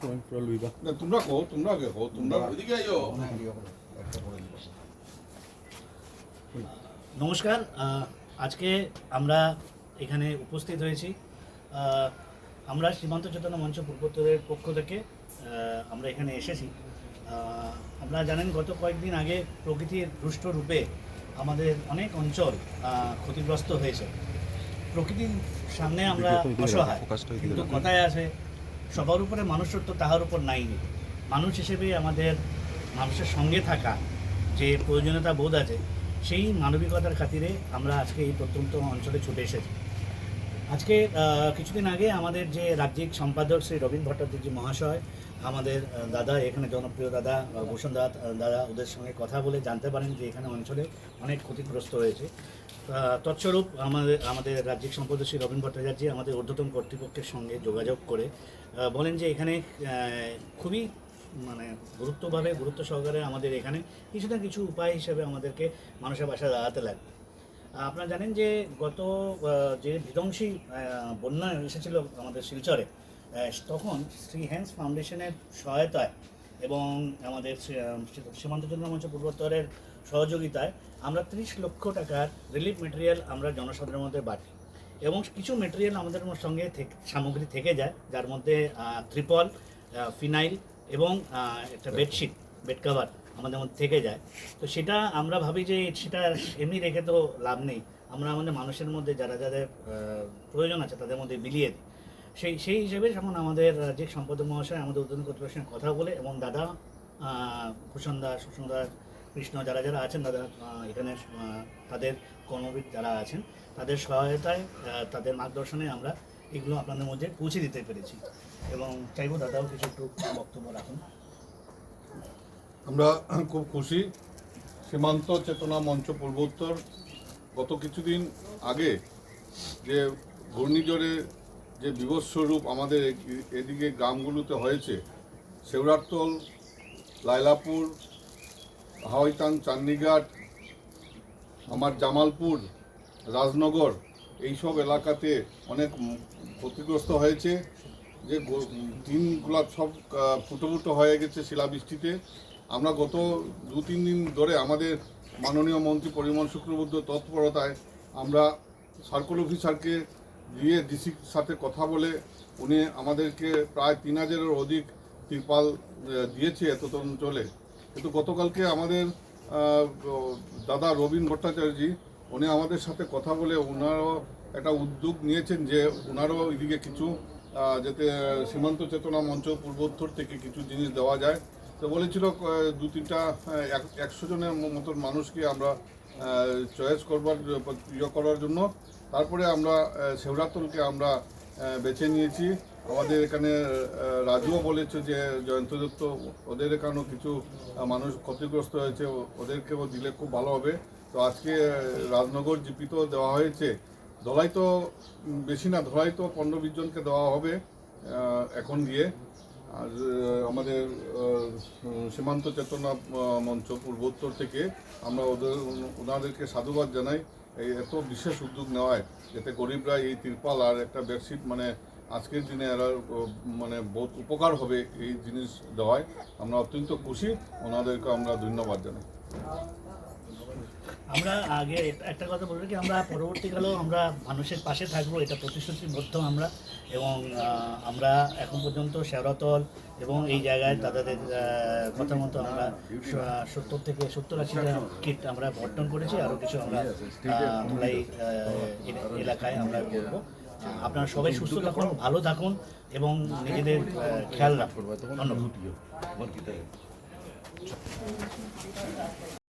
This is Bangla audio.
পুরো লুইবা না তোমরা কো তোমরা কো তোমরা ওইদিকে আইও নমস্কার আজকে আমরা এখানে উপস্থিত হয়েছি। আমরা সীমান্ত চেতনা মঞ্চ পূর্বোত্তরের পক্ষ থেকে আমরা এখানে এসেছি। আপনারা জানেন গত কয়েকদিন আগে প্রকৃতির রুষ্ট রূপে আমাদের অনেক অঞ্চল ক্ষতিগ্রস্ত হয়েছে। প্রকৃতির সামনে আমরা অসহায় কিন্তু কথায় আছে সবার উপরে মানুষত্ব তাহার উপর নাই মানুষ হিসেবে আমাদের মানুষের সঙ্গে থাকা যে প্রয়োজনীয়তা বোধ আছে, সেই মানবিকতার খাতিরে আমরা আজকে এই প্রত্যন্ত অঞ্চলে ছুটে এসেছি। আজকে কিছুদিন আগে আমাদের যে রাজ্যিক সম্পাদক শ্রী রবীন ভট্টাচার্য মহাশয়, আমাদের দাদা, এখানে জনপ্রিয় দাদা ভূষণ দাদা দাদা, ওদের সঙ্গে কথা বলে জানতে পারেন যে এখানে অঞ্চলে অনেক ক্ষতিগ্রস্ত হয়েছে। তৎস্বরূপ আমাদের আমাদের রাজ্যিক সম্পাদক শ্রী রবীন ভট্টাচার্য আমাদের ঊর্ধ্বতন কর্তৃপক্ষের সঙ্গে যোগাযোগ করে বলেন যে এখানে খুবই মানে গুরুত্বভাবে, গুরুত্ব সহকারে আমাদের এখানে কিছু না কিছু উপায় হিসেবে আমাদেরকে মানুষের বাসায় দাঁড়াতে লাগবে। আপনারা জানেন যে গত যে বিধ্বংসী বন্যা এসেছিল আমাদের শিলচরে তখন শ্রী হ্যান্স ফাউন্ডেশনের সহায়তায় এবং আমাদের সীমান্ত সীমান্তচন্দ্র মঞ্চ পূর্বোত্তরের সহযোগিতায় আমরা ত্রিশ লক্ষ টাকার রিলিফ মেটেরিয়াল আমরা জনসাধারণের মধ্যে বাঁটি। এবং কিছু মেটেরিয়াল আমাদের সঙ্গে সামগ্রী থেকে যায়, যার মধ্যে ত্রিপল ফিনাইল এবং একটা বেডশিট, বেড কাভার। আমাদের মধ্যে থেকে যায়। তো সেটা আমরা ভাবি যে সেটা এমনি রেখে তো লাভ নেই। আমরা আমাদের মানুষের মধ্যে যারা যাদের প্রয়োজন আছে তাদের মধ্যে বিলিয়ে দিই। সেই সেই হিসেবে যখন আমাদের রাজ্যিক সম্পাদক মহাশয়, আমাদের উদ্বোধন কর্তৃপক্ষের সঙ্গে কথা বলে এবং দাদা ভূষণ দাস, সুষম দাস, কৃষ্ণ যারা যারা আছেন, দাদা এখানে তাদের কর্মবিদ যারা আছেন, তাদের সহায়তায় তাদের মার্গদর্শনে আমরা এগুলো আপনাদের মধ্যে পৌঁছে দিতে পেরেছি। এবং চাইব দাদাও কিছু একটু বক্তব্য রাখুন। আমরা খুব খুশি। সীমান্ত চেতনা মঞ্চ পূর্বোত্তর। গত কিছুদিন আগে যে ঘূর্ণিঝড়ে যে বিভৎস্বরূপ আমাদের এদিকে গ্রামগুলোতে হয়েছে, শেওড়ারতল, লাইলাপুর, হাওয়াইতান, চান্দিঘাট, আমার জামালপুর, রাজনগর, এইসব এলাকাতে অনেক ক্ষতিগ্রস্ত হয়েছে। যে টিনগুলা সব ফুটো ফুটো হয়ে গেছে শিলাবৃষ্টিতে। আমরা গত দু তিন দিন ধরে আমাদের মাননীয় মন্ত্রী পরিমল শুক্রবুদ্ধ তৎপরতায় আমরা সার্কেল অফিসারকে দিয়ে ডিসির সাথে কথা বলে উনি আমাদেরকে প্রায় তিন হাজারের অধিক তিরপাল দিয়েছে এত অঞ্চলে কিন্তু গতকালকে আমাদের দাদা রবীন ভট্টাচার্যজি উনি আমাদের সাথে কথা বলে ওনারও একটা উদ্যোগ নিয়েছেন যে ওনারও এদিকে কিছু যাতে সীমান্ত চেতনা মঞ্চ পূর্বোত্তর থেকে কিছু জিনিস দেওয়া যায়। তো বলেছিল দু তিনটা এক- একশো জনের মতন মানুষকে আমরা চয়েস করবার ইয়ে করার জন্য। তারপরে আমরা আহ, শেওড়াতলকে আমরা বেছে নিয়েছি। আমাদের এখানে রাজুও বলেছে যে জয়ন্ত দত্ত ওদের এখানেও কিছু মানুষ ক্ষতিগ্রস্ত হয়েছে ওদেরকেও দিলে খুব ভালো হবে। তো আজকে রাজনগর জিপিতেও দেওয়া হয়েছে। ধলাই তো বেশি না ধলাই তো পনেরো বিশ জনকে দেওয়া হবে এখন দিয়ে আর আমাদের সীমান্ত চেতনা মঞ্চ পূর্বোত্তর থেকে আমরা ওদের, ওনাদেরকে সাধুবাদ জানাই এই এত বিশেষ উদ্যোগ নেওয়ায় যাতে গরিবরা এই তিরপাল আর একটা বেডশিট মানে আজকের দিনে এরা মানে বহুত উপকার হবে এই জিনিস দেওয়ায়। আমরা অত্যন্ত খুশি। ওনাদেরকে আমরা ধন্যবাদ জানাই। আমরা আগে একটা- কথা বলব কি আমরা পরবর্তীকালেও আমরা মানুষের পাশে থাকব, এটা প্রতিশ্রুতিবদ্ধ আমরা। এবং আমরা এখন পর্যন্ত শেওড়াতল এবং এই জায়গায় দাদাদের কথা মতো আমরা সত্তর থেকে সত্তর আশিটা কিট আমরা বর্তন করেছি আরও কিছু আমরা ধুলাই এলাকায় আমরা করব। আপনারা সবাই সুস্থ থাকুন, ভালো থাকুন এবং নিজেদের খেয়াল রাখুন। ধন্যবাদ।